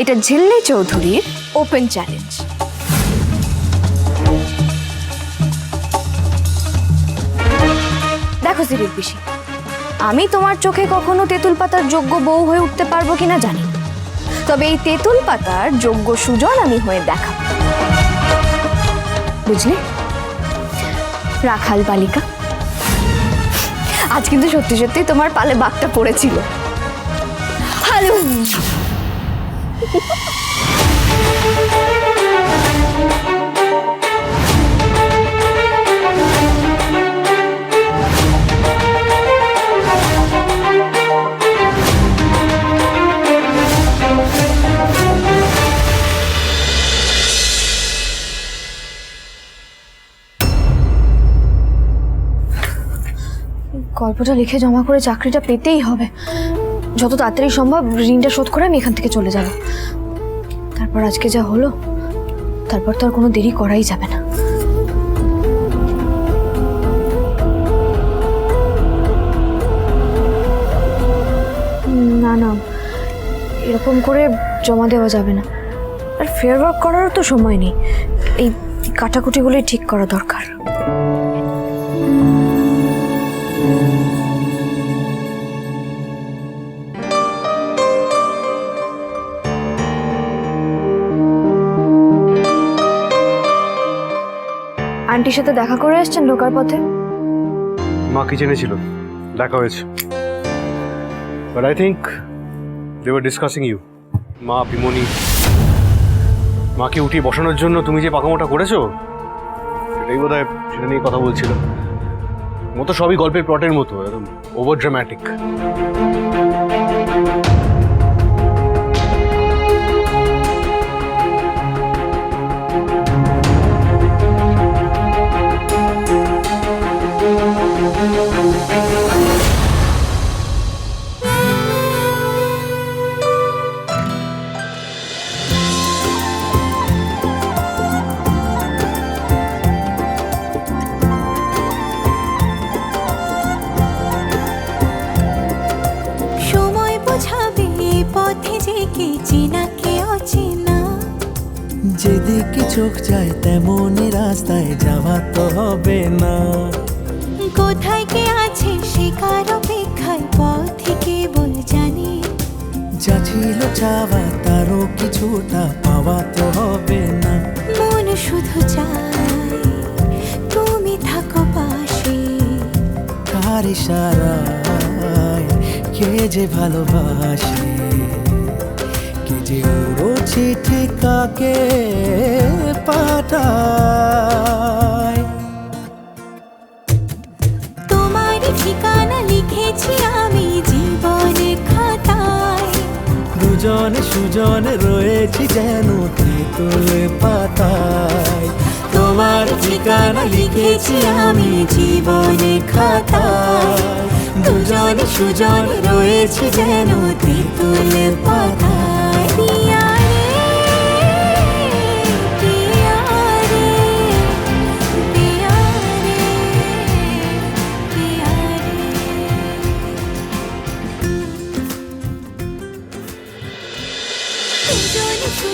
এটা ঝিল্লি চৌধুরীর open challenge দেখো সিরিল পিসি, আমি তোমার চোখে কখনো তেঁতুল পাতার যোগ্য বউ হয়ে উঠতে পারব কিনা জানি তবে এই তেঁতুল পাতার যোগ্য সুজন আমি হয়ে দেখা বুঝলে? রাখাল বালিকা। আজ কিন্তু সত্যি সত্যি তোমার পালে বাঘটা পড়েছিল। হ্যালো গল্পটা লিখে জমা করে চাকরিটা পেতেই হবে। যত তাড়াতাড়ি সম্ভব ঋণটা শোধ করে আমি এখান থেকে চলে যাব। তারপর আজকে যা হলো, তারপর তো আর কোনো দেরি করাই যাবে না। না না, এরকম করে জমা দেওয়া যাবে না। আর ফেয়ার ওয়ার্ক করারও তো সময় নেই। এই কাটাকুটিগুলোই ঠিক করা দরকার। আন্টির সাথে দেখা করে এসছেন ঢোকার পথে? মা কিচেনে ছিল দেখা হয়েছে। But I think they were discussing you মা পিমনি মাকে উঠিয়ে বসানোর জন্য তুমি যে পাকামোটা করেছ, সেটাই বোধ হয় সেটা নিয়ে কথা বলছিল। মতো সবই গল্পের প্লটের মতো, একদম ওভার ড্রামাটিক যেদিকে চোখ যায় তেমনই রাস্তায় যাওয়া তো হবে না। কোথায় কে আছে সে কার অপেক্ষায় পথে কেবল জানে। যা ছিল চাওয়া তারও কিছুটা পাওয়া তো হবে না। মন শুধু চায় তুমি থাকো পাশে। কার ইশারায় কে যে ভালোবাসে? কে যে উড়ো চিঠি কাকে পাঠায়। তোমার ঠিকানা লিখেছি আমি জীবন খাতায়। দুজন সুজন রয়েছি যেন তেঁতুল পাতায়। তোমার ঠিকানা লিখেছি আমি জীবনে খাতায়। দুজন সুজন রয়েছি যেন তেঁতুল পাতায়।